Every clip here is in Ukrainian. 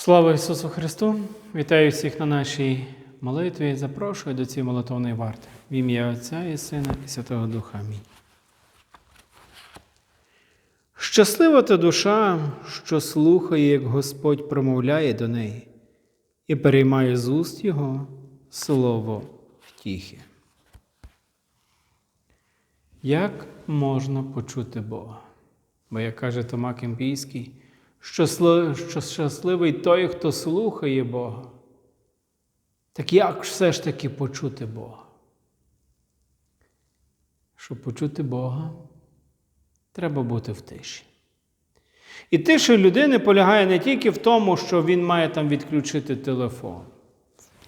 Слава Ісусу Христу! Вітаю всіх на нашій молитві. Запрошую до цієї молитовної варти. В ім'я Отця і Сина і Святого Духа. Амінь. Щаслива та душа, що слухає, як Господь промовляє до неї, і переймає з уст Його слово втіхи. Як можна почути Бога? Бо, як каже Тома Кемпійський, що щасливий той, хто слухає Бога. Так як все ж таки почути Бога? Щоб почути Бога, треба бути в тиші. І тиша людини полягає не тільки в тому, що він має там відключити телефон.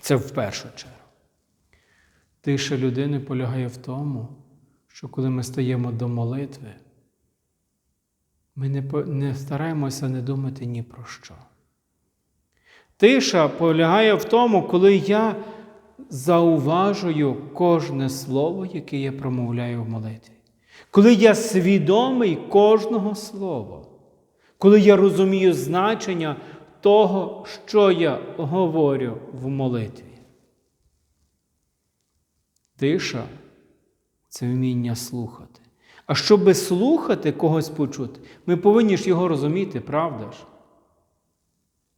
Це в першу чергу. Тиша людини полягає в тому, що коли ми стаємо до молитви, ми не, не стараємося не думати ні про що. Тиша полягає в тому, коли я зауважую кожне слово, яке я промовляю в молитві. Коли я свідомий кожного слова, коли я розумію значення того, що я говорю в молитві. Тиша це вміння слухати. А щоб слухати когось почути, ми повинні ж його розуміти, правда ж?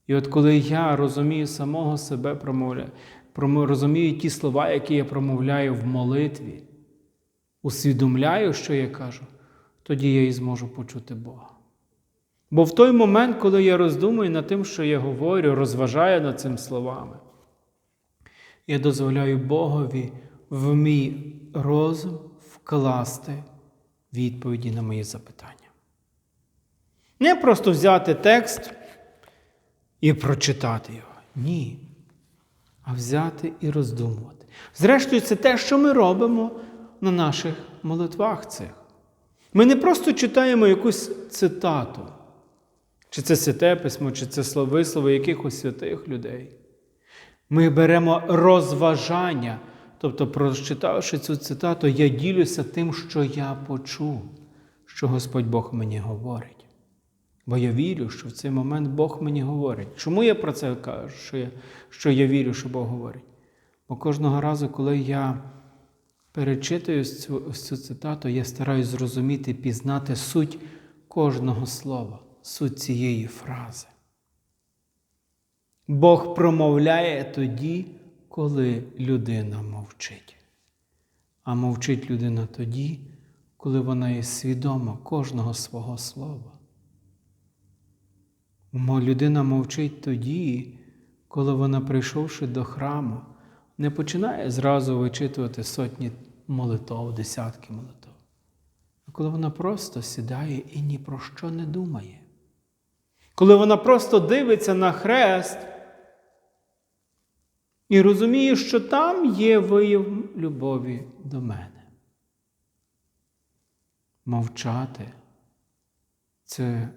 І от коли я розумію самого себе, промовляю, промо- розумію ті слова, які я промовляю в молитві, усвідомляю, що я кажу, тоді я і зможу почути Бога. Бо в той момент, коли я роздумую над тим, що я говорю, розважаю над цими словами, я дозволяю Богові в мій розум вкласти відповіді на мої запитання. Не просто взяти текст і прочитати його. Ні. А взяти і роздумувати. Зрештою, це те, що ми робимо на наших молитвах цих. Ми не просто читаємо якусь цитату, чи це святе письмо, чи це словислово якихось святих людей. Ми беремо розважання, тобто, прочитавши цю цитату, я ділюся тим, що я почув, що Господь Бог мені говорить. Бо я вірю, що в цей момент Бог мені говорить. Чому я про це кажу, що я, що я вірю, що Бог говорить? Бо кожного разу, коли я перечитую цю, цю цитату, я стараюсь зрозуміти, пізнати суть кожного слова, суть цієї фрази. Бог промовляє тоді, коли людина мовчить. А мовчить людина тоді, коли вона є свідома кожного свого слова. Людина мовчить тоді, коли вона, прийшовши до храму, не починає зразу вичитувати сотні молитов, десятки молитов. А коли вона просто сідає і ні про що не думає. Коли вона просто дивиться на хрест і розуміє, що там є вияв любові до мене. Мовчати це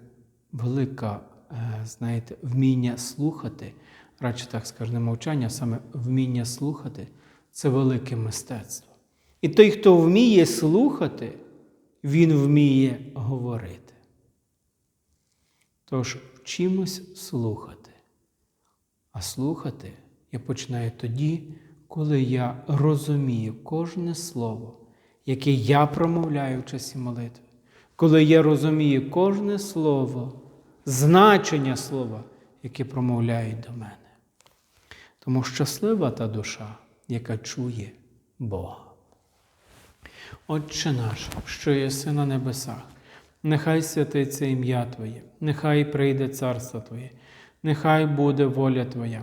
велика, е, знаєте, вміння слухати, радше так скажу, не мовчання, а саме вміння слухати це велике мистецтво. І той, хто вміє слухати, він вміє говорити. Тож вчимось слухати. А слухати я починаю тоді, коли я розумію кожне слово, яке я промовляю в часі молитви, коли я розумію кожне слово, значення слова, яке промовляють до мене. Тому щаслива та душа, яка чує Бога. Отче наш, що єси на небесах, нехай святиться ім'я Твоє, нехай прийде царство Твоє, нехай буде воля Твоя,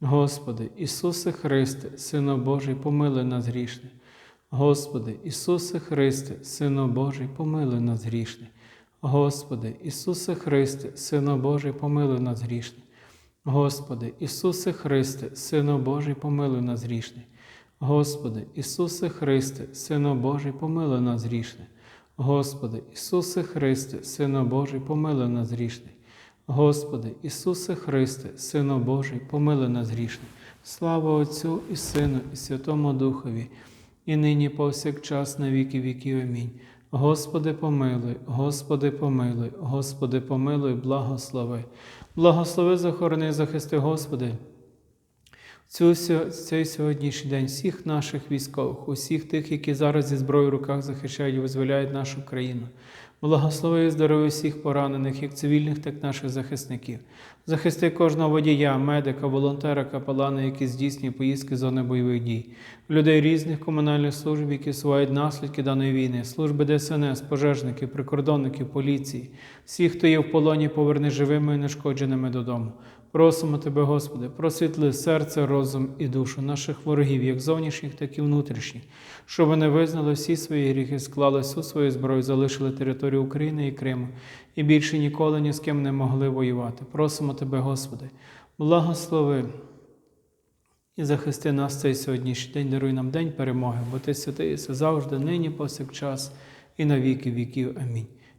Господи, Ісусе Христе, Сину Божий, помилуй нас грішних. Господи, Ісусе Христе, Сину Божий, помилуй нас грішних. Господи, Ісусе Христе, Сину Божий, помилуй нас грішних. Господи, Ісусе Христе, Сину Божий, помилуй нас грішних. Господи, Ісусе Христе, Сину Божий, помилуй нас грішних. Господи, Ісусе Христе, Сину Божий, помилуй нас грішних. Господи, Ісусе Христе, Сину Божий, помили нас грішних. Слава Отцю і Сину, і Святому Духові, і нині повсякчас на віки віків. Амінь. Господи, помилуй, Господи, помилуй, Господи, помилуй, благослови. Благослови, захорони, захисти, Господи. Цю, цей сьогоднішній день всіх наших військових, усіх тих, які зараз зі зброєю в руках захищають і визволяють нашу країну. Благослови здоров'я всіх поранених, як цивільних, так і наших захисників. Захисти кожного водія, медика, волонтера, капелана, які здійснюють поїздки з зони бойових дій, людей різних комунальних служб, які сувають наслідки даної війни, служби ДСНС, пожежників, прикордонників, поліції, всіх, хто є в полоні, поверни живими і нешкодженими додому. Просимо Тебе, Господи, просвітли серце, розум і душу наших ворогів, як зовнішніх, так і внутрішніх, щоб вони визнали всі свої гріхи, склали всю свою зброю, залишили територію України і Криму і більше ніколи ні з ким не могли воювати. Просимо Тебе, Господи, благослови і захисти нас цей сьогоднішній день, даруй нам день перемоги, бо Ти святий єси завжди, нині, повсякчас і на віки віків. Амінь.